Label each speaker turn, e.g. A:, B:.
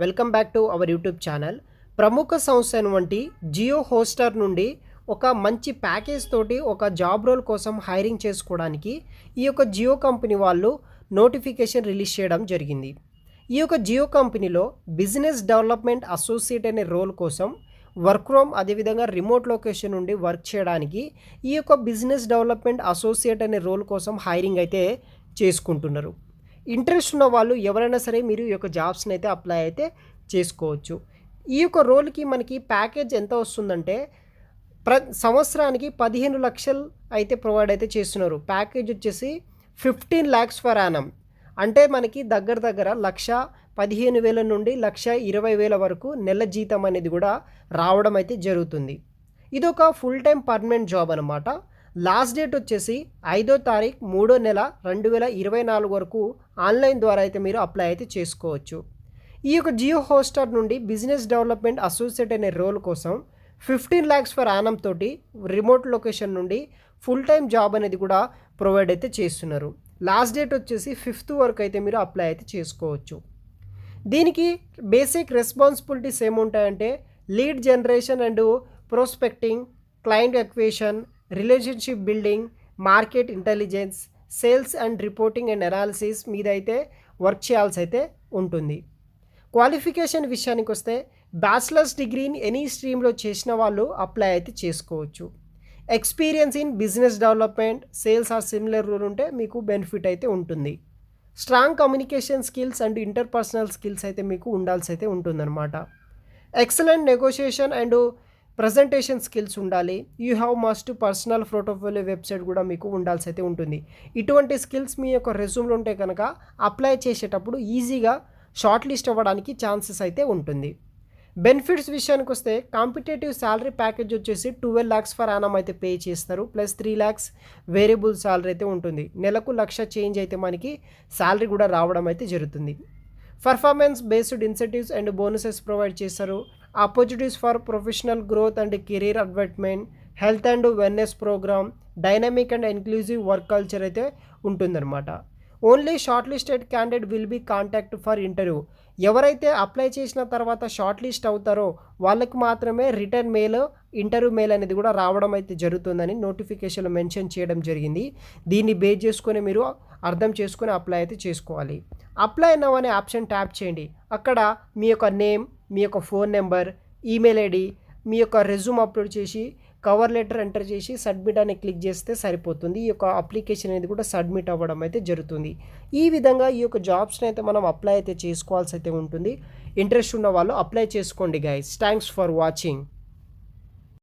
A: Welcome back to our YouTube channel. ప్రముఖ సంస్థ అయినటువంటి జియో హోస్టర్ నుండి ఒక మంచి ప్యాకేజ్ తోటి ఒక జాబ్ రోల్ కోసం హైరింగ్ చేసుకోవడానికి ఈ యొక్క జియో కంపెనీ వాళ్ళు నోటిఫికేషన్ రిలీజ్ చేయడం జరిగింది. ఈ యొక్క జియో కంపెనీలో బిజినెస్ డెవలప్మెంట్ అసోసియేట్ అనే రోల్ కోసం వర్క్ ఫ్రమ్ అదేవిధంగా రిమోట్ లొకేషన్ నుండి వర్క్ చేయడానికి ఈ యొక్క బిజినెస్ డెవలప్మెంట్ అసోసియేట్ అనే రోల్ కోసం హైరింగ్ అయితే చేసుకుంటున్నారు. ఇంట్రెస్ట్ ఉన్న వాళ్ళు ఎవరైనా సరే మీరు ఈ యొక్క జాబ్స్ని అయితే అప్లై అయితే చేసుకోవచ్చు. ఈ యొక్క రోల్కి మనకి ప్యాకేజ్ ఎంత వస్తుందంటే ప్ర సంవత్సరానికి పదిహేను లక్షలు అయితే ప్రొవైడ్ అయితే చేస్తున్నారు. ప్యాకేజ్ వచ్చేసి ఫిఫ్టీన్ ల్యాక్స్ ఫర్ యానం అంటే మనకి దగ్గర దగ్గర లక్ష పదిహేను వేల నుండి లక్ష ఇరవై వేల వరకు నెల జీతం అనేది కూడా రావడం అయితే జరుగుతుంది. ఇది ఒక ఫుల్ టైం పర్మనెంట్ జాబ్ అనమాట లాస్ట్ డేట్ వచ్చేసి ఐదో తారీఖు మూడో నెల రెండు వేల ఇరవై నాలుగు వరకు ఆన్లైన్ ద్వారా అయితే మీరు అప్లై అయితే చేసుకోవచ్చు. ఈ యొక్క జియో హోస్టార్ నుండి బిజినెస్ డెవలప్మెంట్ అసోసియేట్ అనే రోల్ కోసం ఫిఫ్టీన్ ల్యాక్స్ ఫర్ ఆనం తోటి రిమోట్ లొకేషన్ నుండి ఫుల్ టైం జాబ్ అనేది కూడా ప్రొవైడ్ అయితే చేస్తున్నారు. లాస్ట్ డేట్ వచ్చేసి ఫిఫ్త్ వరకు అయితే మీరు అప్లై అయితే చేసుకోవచ్చు. దీనికి basic responsibilities ఏముంటాయంటే lead generation and prospecting client acquisition relationship building market intelligence sales and reporting and analysis మీద అయితే వర్క్ చేయాల్సి అయితే ఉంటుంది. క్వాలిఫికేషన్ విషయానికి వస్తే బ్యాచిలర్స్ డిగ్రీని ఎనీ స్ట్రీమ్లో చేసిన వాళ్ళు అప్లై అయితే చేసుకోవచ్చు. Experience in business development sales or similar role ఉంటే మీకు బెనిఫిట్ అయితే ఉంటుంది. Strong communication skills and interpersonal skills అయితే మీకు ఉండాల్సి అయితే ఉంటుందన్నమాట. Excellent negotiation and presentation skills ఉండాలి. You have must personal portfolio website కూడా మీకు ఉండాల్సి అయితే ఉంటుంది. ఇటువంటి స్కిల్స్ మీ యొక్క రెజ్యూమ్లో ఉంటే కనుక అప్లై చేసేటప్పుడు ఈజీగా షార్ట్ లిస్ట్ అవ్వడానికి ఛాన్సెస్ అయితే ఉంటుంది. బెనిఫిట్స్ విషయానికి వస్తే కాంపిటేటివ్ శాలరీ ప్యాకేజ్ వచ్చేసి ట్వెల్వ్ ల్యాక్స్ ఫర్ ఆనం అయితే పే చేస్తారు. Plus three lakhs variable salary అయితే ఉంటుంది. నెలకు లక్ష చేంజ్ అయితే మనకి శాలరీ కూడా రావడం అయితే జరుగుతుంది. Performance based incentives and bonuses provide చేస్తారు. Opportunities for professional growth and career advertisement health and wellness program dynamic and inclusive work culture అయితే ఉంటుందన్నమాట. Only short listed candidate will be contact for interview ఎవరైతే apply చేసిన తర్వాత short list అవుతారో వాళ్ళకి మాత్రమే return mail interview mail అనేది కూడా రావడం అయితే జరుగుతుందని నోటిఫికేషన్లో మెన్షన్ చేయడం జరిగింది. దీన్ని బేస్ చేసుకొని మీరు అర్థం చేసుకొని అప్లై అయితే చేసుకోవాలి. అప్లై నవ్ అనే ఆప్షన్ ట్యాప్ చేయండి. అక్కడ మీ యొక్క నేమ్ మీ యొక్క ఫోన్ నెంబర్ ఈమెయిల్ ఐడి మీ యొక్క రెజ్యూమ్ అప్లోడ్ చేసి కవర్ లెటర్ ఎంటర్ చేసి సబ్మిట్ అని క్లిక్ చేస్తే సరిపోతుంది. ఈ యొక్క అప్లికేషన్ అనేది కూడా సబ్మిట్ అవ్వడం అయితే జరుగుతుంది. ఈ విధంగా ఈ యొక్క జాబ్స్ని అయితే మనం అప్లై అయితే చేసుకోవాల్సి అయితే ఉంటుంది. ఇంట్రెస్ట్ ఉన్న వాళ్ళు అప్లై చేసుకోండి గైస్ థ్యాంక్స్ ఫర్ వాచింగ్